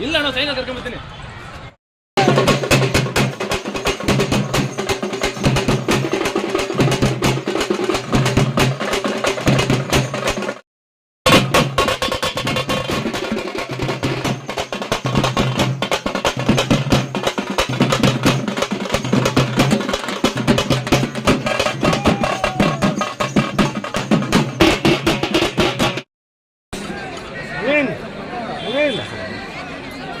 ಇಲ್ಲ ಅಣ್ಣ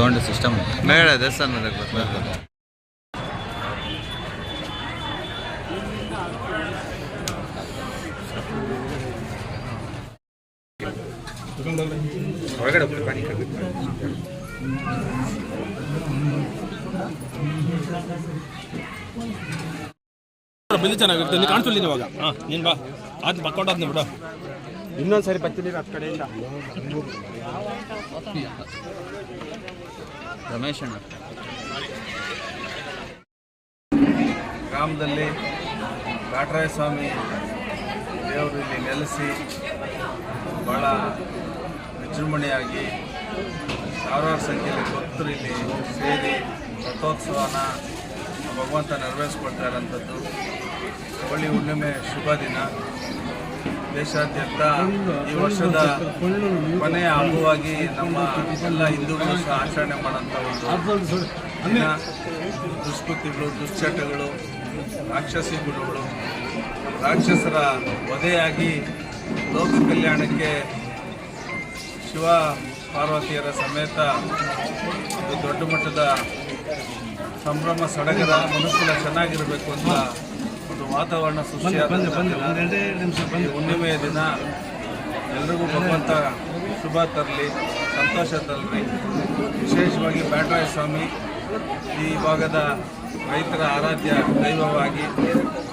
sound system. ಮೇಳ ದೇವಸ್ಥಾನ ಹೊರಗಡೆ ಪಾನಿ ಬಿಲ್ಲಿ ಚೆನ್ನಾಗಿರುತ್ತೆ ನೀನು ಕಾಣಿಸ್ತಿಲ್ಲ ಇವಾಗ. ಹಾಂ ನೀನ್ ಬಾ. ಅದು ಬಕ್ಕೊಂಡಾದ್ನಿ ಬಿಡು ಇನ್ನೊಂದು ಸಾರಿ ಬರ್ತೀನಿ ಹತ್ತು ಕಡೆಯಿಂದ. ರಮೇಶ್ ಅಣ್ಣ. ಗ್ರಾಮದಲ್ಲಿ ಕಾಟರಾಯ ಸ್ವಾಮಿ ದೇವರು ಇಲ್ಲಿ ನೆಲೆಸಿ ಭಾಳ ವಿಜೃಂಭಣೆಯಾಗಿ ಸಾವಿರಾರು ಸಂಖ್ಯೆಯಲ್ಲಿ ಭಕ್ತರು ಇಲ್ಲಿ ಸೇರಿ ರಥೋತ್ಸವನ ಭಗವಂತ ನೆರವೇರಿಸ್ಕೊಳ್ತಾ ಇರೋಂಥದ್ದು ಹೋಳಿ ಹುಣ್ಣಿಮೆ ಶುಭ ದಿನ. ದೇಶಾದ್ಯಂತ ಈ ವರ್ಷದ ಕೊನೆಯ ಹಬ್ಬವಾಗಿ ನಮ್ಮ ಎಲ್ಲ ಹಿಂದೂಗಳು ಸಹ ಆಚರಣೆ ಮಾಡೋಂಥ ಒಂದು ದುಷ್ಕೃತಿಗಳು ದುಶ್ಚಟಗಳು ರಾಕ್ಷಸಿ ಗುಣಗಳು ರಾಕ್ಷಸರ ವಧೆಯಾಗಿ ಲೋಕ ಕಲ್ಯಾಣಕ್ಕೆ ಶಿವ ಪಾರ್ವತಿಯರ ಸಮೇತ ಒಂದು ದೊಡ್ಡ ಮಟ್ಟದ ಸಂಭ್ರಮ ಸಡಗರ ಮನುಕುಲ ಚೆನ್ನಾಗಿರಬೇಕು ಅಂತ ವಾತಾವರಣ ಸೃಷ್ಟಿಯಾದ ಹುಣ್ಣಿಮೆಯ ದಿನ ಎಲ್ರಿಗೂ ಭಗವಂತ ಶುಭ ತರಲಿ ಸಂತೋಷ ತರಲಿ. ವಿಶೇಷವಾಗಿ ಬ್ಯಾಟರಾಯ ಸ್ವಾಮಿ ಈ ಭಾಗದ ರೈತರ ಆರಾಧ್ಯ ದೈವವಾಗಿ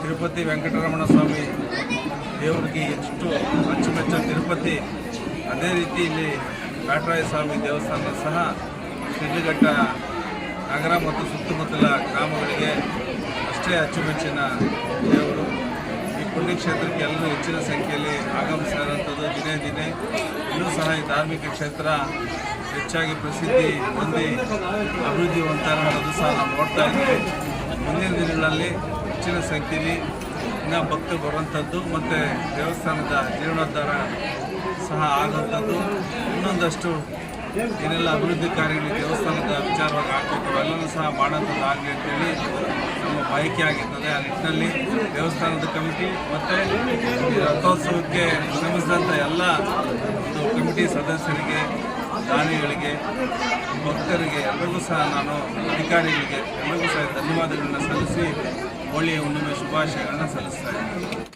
ತಿರುಪತಿ ವೆಂಕಟರಮಣ ಸ್ವಾಮಿ ದೇವರಿಗೆ ಎಷ್ಟು ಅಚ್ಚುಮೆಚ್ಚ ತಿರುಪತಿ. ಅದೇ ರೀತಿ ಇಲ್ಲಿ ಬ್ಯಾಟರಾಯ ಸ್ವಾಮಿ ದೇವಸ್ಥಾನ ಸಹ ಶಿಡ್ಲಘಟ್ಟ ನಗರ ಮತ್ತು ಸುತ್ತಮುತ್ತಲ ಗ್ರಾಮಗಳಿಗೆ ಅಷ್ಟೇ ಅಚ್ಚುಮೆಚ್ಚಿನ ದೇವರು ಈ ಪುಣ್ಯಕ್ಷೇತ್ರಕ್ಕೆ ಎಲ್ಲರೂ ಹೆಚ್ಚಿನ ಸಂಖ್ಯೆಯಲ್ಲಿ ಆಗಮಿಸಿರುವಂಥದ್ದು ದಿನೇ ದಿನೇ. ಇನ್ನೂ ಸಹ ಈ ಧಾರ್ಮಿಕ ಕ್ಷೇತ್ರ ಹೆಚ್ಚಾಗಿ ಪ್ರಸಿದ್ಧಿ ಹೊಂದಿ ಅಭಿವೃದ್ಧಿ ಹೊಂದಿರುವಂಥದ್ದು ಸಹ ನಾವು ನೋಡ್ತಾ ಇದ್ದೀವಿ. ಮುಂದಿನ ದಿನಗಳಲ್ಲಿ ಹೆಚ್ಚಿನ ಸಂಖ್ಯೆಯಲ್ಲಿ ಇನ್ನೂ ಭಕ್ತರು ಬರುವಂಥದ್ದು ಮತ್ತು ದೇವಸ್ಥಾನದ ಜೀರ್ಣೋದ್ಧಾರ ಸಹ ಆಗುವಂಥದ್ದು ಇನ್ನೊಂದಷ್ಟು ಏನೆಲ್ಲ ಅಭಿವೃದ್ಧಿ ಕಾರ್ಯಗಳು ದೇವಸ್ಥಾನದ ವಿಚಾರವಾಗಿ ಆಗ್ಬೇಕು ಅವೆಲ್ಲವೂ ಸಹ ಮಾಡೋಂಥದ್ದು ಆಗಲಿ ಅಂತೇಳಿ ನಮ್ಮ ಬಯಕೆ ಆಗಿರ್ತದೆ. ಆ ನಿಟ್ಟಿನಲ್ಲಿ ದೇವಸ್ಥಾನದ ಕಮಿಟಿ ಮತ್ತು ರಥೋತ್ಸವಕ್ಕೆ ಶ್ರಮಿಸಿದಂಥ ಎಲ್ಲ ಒಂದು ಕಮಿಟಿ ಸದಸ್ಯರಿಗೆ ದಾನಿಗಳಿಗೆ ಭಕ್ತರಿಗೆ ಎಲ್ಲರಿಗೂ ಸಹ ನಾನು ಅಧಿಕಾರಿಗಳಿಗೆ ಎಲ್ಲರಿಗೂ ಸಹ ಧನ್ಯವಾದಗಳನ್ನು ಸಲ್ಲಿಸಿ ಹೋಳಿಯ ಹುಣ್ಣಿಮೆ ಶುಭಾಶಯಗಳನ್ನು ಸಲ್ಲಿಸ್ತಾ ಇದ್ದೀನಿ.